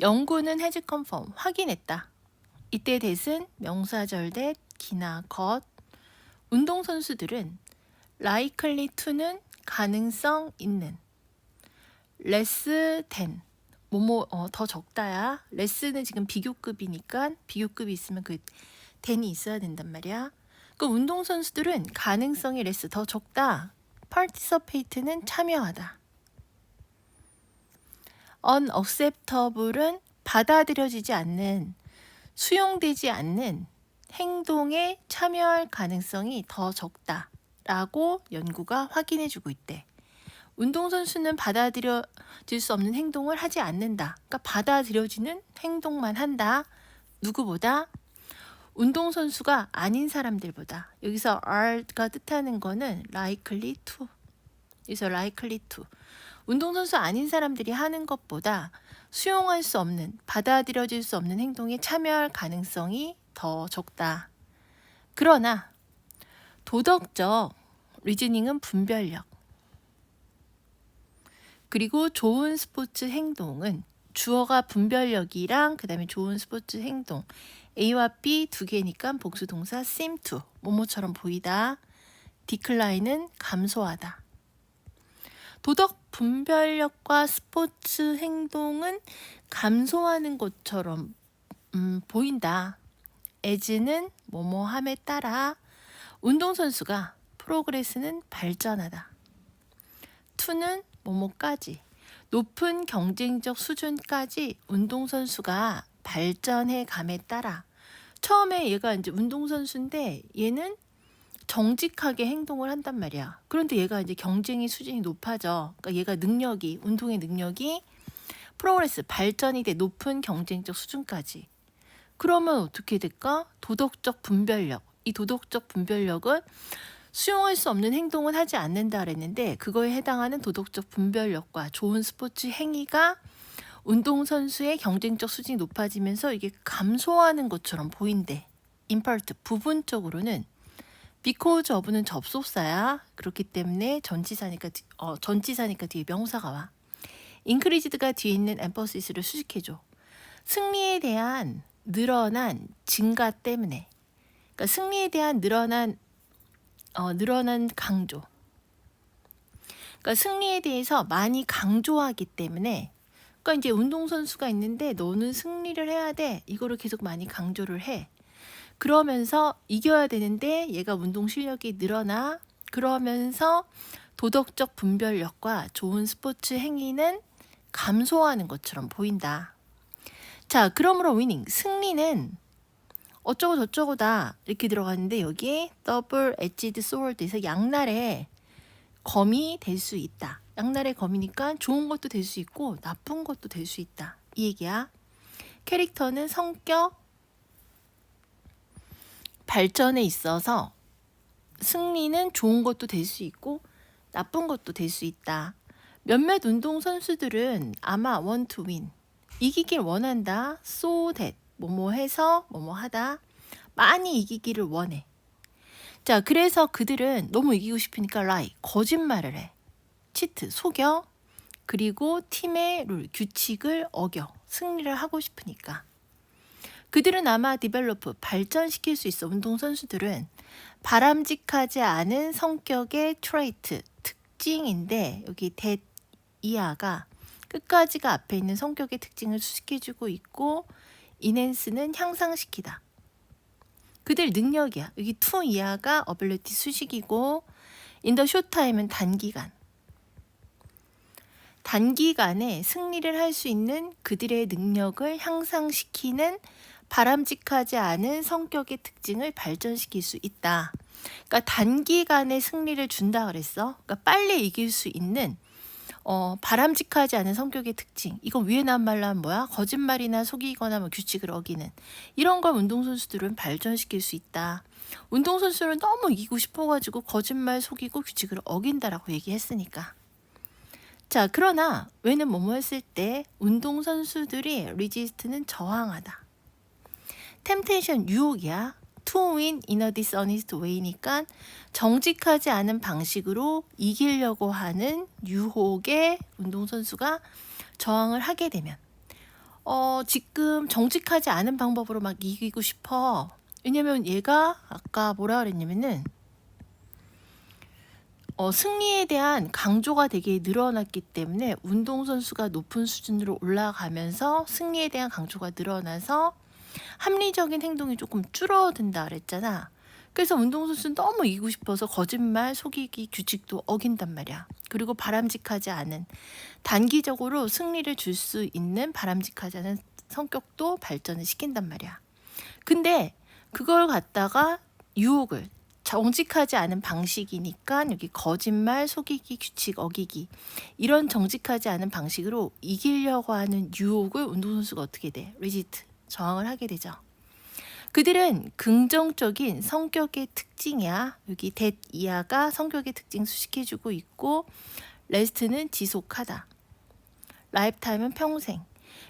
영구는 has confirm 확인했다. 이때 that은 명사절 that 기나 것 운동 선수들은 likely to는 가능성 있는. less than. 뭐뭐 어, 더 적다야. less는 지금 비교급이니까 비교급이 있으면 그 than이 있어야 된단 말이야. 그 운동 선수들은 가능성이 less 더 적다. participate는 참여하다 unacceptable은 받아들여지지 않는 수용되지 않는 행동에 참여할 가능성이 더 적다 라고 연구가 확인해 주고 있대. 운동선수는 받아들여질 수 없는 행동을 하지 않는다. 그러니까 받아들여지는 행동만 한다. 누구보다 운동선수가 아닌 사람들보다 여기서 are가 뜻하는 거는 likely to 여기서 likely to 운동선수 아닌 사람들이 하는 것보다 수용할 수 없는 받아들여질 수 없는 행동에 참여할 가능성이 더 적다. 그러나 도덕적 리즈닝은 분별력 그리고 좋은 스포츠 행동은 주어가 분별력이랑 그다음에 좋은 스포츠 행동 A와 B 두 개니까 복수 동사 seem to 뭐뭐처럼 보이다. decline은 감소하다. 도덕 분별력과 스포츠 행동은 감소하는 것처럼 음, 보인다. as는 뭐뭐함에 따라 운동선수가 프로그레스는 발전하다. to는 뭐뭐까지 높은 경쟁적 수준까지 운동선수가 발전해 감에 따라 처음에 얘가 이제 운동선수인데 얘는 정직하게 행동을 한단 말이야. 그런데 얘가 이제 경쟁의 수준이 높아져. 그러니까 얘가 능력이 운동의 능력이 프로그레스 발전이 돼 높은 경쟁적 수준까지. 그러면 어떻게 될까? 도덕적 분별력. 이 도덕적 분별력은 수용할 수 없는 행동은 하지 않는다 그랬는데 그거에 해당하는 도덕적 분별력과 좋은 스포츠 행위가 운동선수의 경쟁적 수준이 높아지면서 이게 감소하는 것처럼 보인대. 인파트 부분적으로는 because of는 접속사야. 그렇기 때문에 전치사니까 뒤- 어, 전치사니까 뒤에 명사가 와. increased가 뒤에 있는 emphasis,를 수식해 줘. 승리에 대한 늘어난 증가 때문에. 그러니까 승리에 대한 늘어난 어, 늘어난 강조. 그러니까 승리에 대해서 많이 강조하기 때문에 그러니까 이제 운동선수가 있는데 너는 승리를 해야 돼. 이거를 계속 많이 강조를 해. 그러면서 이겨야 되는데 얘가 운동 실력이 늘어나. 그러면서 도덕적 분별력과 좋은 스포츠 행위는 감소하는 것처럼 보인다. 자, 그러므로 위닝 승리는 어쩌고 저쩌고다 이렇게 들어갔는데 여기에 더블 엣지드 소울드에서 양날의 검이 될 수 있다. 양날의 검이니까 좋은 것도 될 수 있고 나쁜 것도 될 수 있다. 이 얘기야. 캐릭터는 성격 발전에 있어서 승리는 좋은 것도 될 수 있고 나쁜 것도 될 수 있다. 몇몇 운동 선수들은 아마 to win 이기길 원한다. so 뭐뭐 해서 뭐뭐 하다. 많이 이기기를 원해. 자, 그래서 그들은 너무 이기고 싶으니까 lie 거짓말을 해. 치트 속여. 그리고 팀의 룰 규칙을 어겨. 승리를 하고 싶으니까. 그들은 아마 디벨로프 발전시킬 수 있어. 운동 선수들은 바람직하지 않은 성격의 트레이트 특징인데 여기 대 이하가 끝까지가 앞에 있는 성격의 특징을 수식해주고 있고 이넨스는 향상시키다. 그들 능력이야. 여기 투 이하가 어빌리티 수식이고 인더 쇼타임은 단기간. 단기간에 승리를 할 수 있는 그들의 능력을 향상시키는 바람직하지 않은 성격의 특징을 발전시킬 수 있다. 그러니까 단기간에 승리를 준다 그랬어. 그러니까 빨리 이길 수 있는 어, 바람직하지 않은 성격의 특징. 이건 위에 난 말로 하면 뭐야? 거짓말이나 속이거나 뭐 규칙을 어기는. 이런 걸 운동선수들은 발전시킬 수 있다. 운동선수는 너무 이기고 싶어가지고 거짓말, 속이고 규칙을 어긴다라고 얘기했으니까. 자, 그러나 왜는 뭐뭐 했을 때 운동선수들이 리지스트는 저항하다. 템테이션 유혹이야. in a dishonest way니까 정직하지 않은 방식으로 이기려고 하는 유혹에 운동선수가 저항을 하게 되면 어, 지금 정직하지 않은 방법으로 막 이기고 싶어. 왜냐면 얘가 아까 뭐라 그랬냐면은 어, 승리에 대한 강조가 되게 늘어났기 때문에 운동선수가 높은 수준으로 올라가면서 승리에 대한 강조가 늘어나서 합리적인 행동이 조금 줄어든다 그랬잖아. 그래서 운동선수는 너무 이기고 싶어서 거짓말, 속이기, 규칙도 어긴단 말이야. 그리고 바람직하지 않은 단기적으로 승리를 줄 수 있는 바람직하지 않은 성격도 발전을 시킨단 말이야. 근데 그걸 갖다가 유혹을 정직하지 않은 방식이니까 여기 거짓말, 속이기, 규칙 어기기 이런 정직하지 않은 방식으로 이기려고 하는 유혹을 운동선수가 어떻게 돼? 리지트 저항을 하게 되죠. 그들은 긍정적인 성격의 특징이야. 여기 대 이하가 성격의 특징 수식해주고 있고 레스트는 지속하다. 라이프타임은 평생.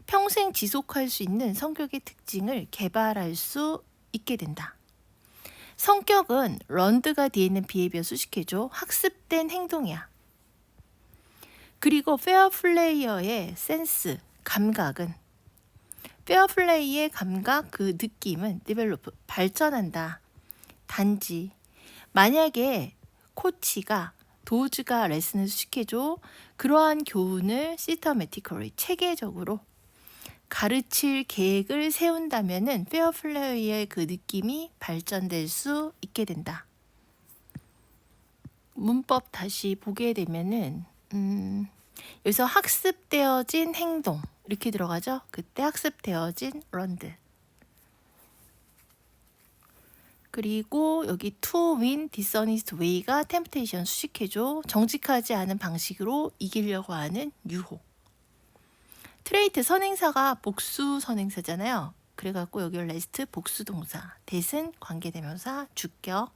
평생 지속할 수 있는 성격의 특징을 개발할 수 있게 된다. 성격은 런드가 뒤에 있는 비헤비어 수식해줘. 학습된 행동이야. 그리고 페어 플레이어의 센스, 감각은 페어 플레이의 감각, 그 느낌은 디벨로프 발전한다. 단지 만약에 코치가 도즈가 레슨을 수식해줘 그러한 교훈을 시스터매티컬리 체계적으로 가르칠 계획을 세운다면은 페어 플레이의 그 느낌이 발전될 수 있게 된다. 문법 다시 보게 되면은 음, 여기서 학습되어진 행동 이렇게 들어가죠. 그때 학습되어진 런드. 그리고 여기 to win dishonest way가 temptation 수식해줘. 정직하지 않은 방식으로 이기려고 하는 유혹. 트레이트 선행사가 복수 선행사잖아요. 그래갖고 여기 레스트 복수 동사, 대신 관계대명사, 주격.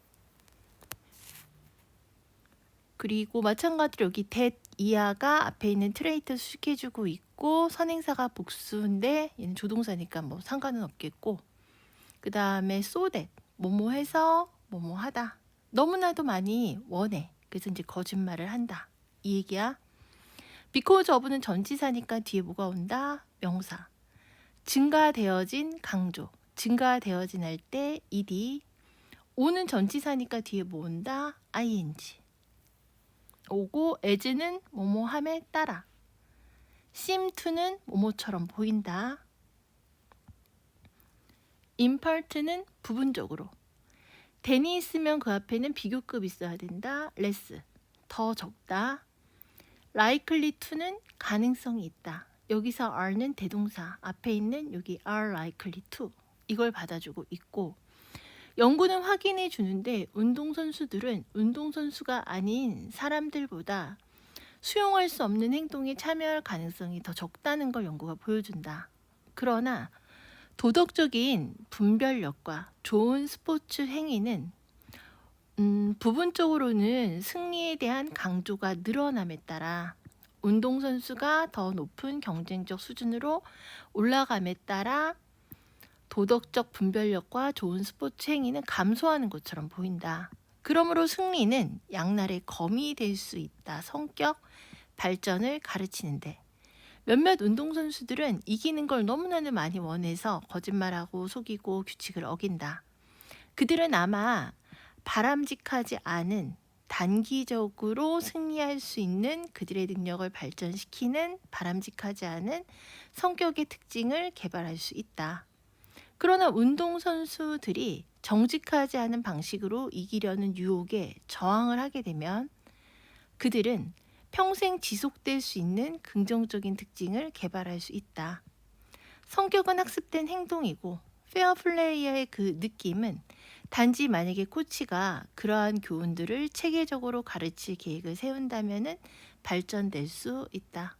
그리고 마찬가지로 여기 that 이하가 앞에 있는 트레이트 수식해주고 있고 선행사가 복수인데 얘는 조동사니까 뭐 상관은 없겠고. 그 다음에 so 뭐뭐 해서 뭐뭐 하다. 너무나도 많이 원해. 그래서 이제 거짓말을 한다. 이 얘기야. Because of는 전치사니까 뒤에 뭐가 온다? 명사. 증가되어진 강조. 증가되어진 할 때 ed 오는 전치사니까 뒤에 뭐 온다? ing 오고 as는 뭐뭐함에 따라 to는 뭐뭐처럼 보인다. impart는 부분적으로 then이 있으면 그 앞에는 비교급 있어야 된다. less 더 적다. likely to는 가능성이 있다. 여기서 are는 대동사 앞에 있는 여기 are likely to 이걸 받아주고 있고 연구는 확인해 주는데 운동선수들은 운동선수가 아닌 사람들보다 수용할 수 없는 행동에 참여할 가능성이 더 적다는 걸 연구가 보여준다. 그러나 도덕적인 분별력과 좋은 스포츠 행위는 음, 부분적으로는 승리에 대한 강조가 늘어남에 따라 운동선수가 더 높은 경쟁적 수준으로 올라감에 따라 도덕적 분별력과 좋은 스포츠 행위는 감소하는 것처럼 보인다. 그러므로 승리는 양날의 검이 될 수 있다. 성격 발전을 가르치는데 몇몇 운동선수들은 이기는 걸 너무나도 많이 원해서 거짓말하고 속이고 규칙을 어긴다. 그들은 아마 바람직하지 않은 단기적으로 승리할 수 있는 그들의 능력을 발전시키는 바람직하지 않은 성격의 특징을 개발할 수 있다. 그러나 운동선수들이 정직하지 않은 방식으로 이기려는 유혹에 저항을 하게 되면 그들은 평생 지속될 수 있는 긍정적인 특징을 개발할 수 있다. 성격은 학습된 행동이고 페어 플레이어의 그 느낌은 단지 만약에 코치가 그러한 교훈들을 체계적으로 가르칠 계획을 세운다면 발전될 수 있다.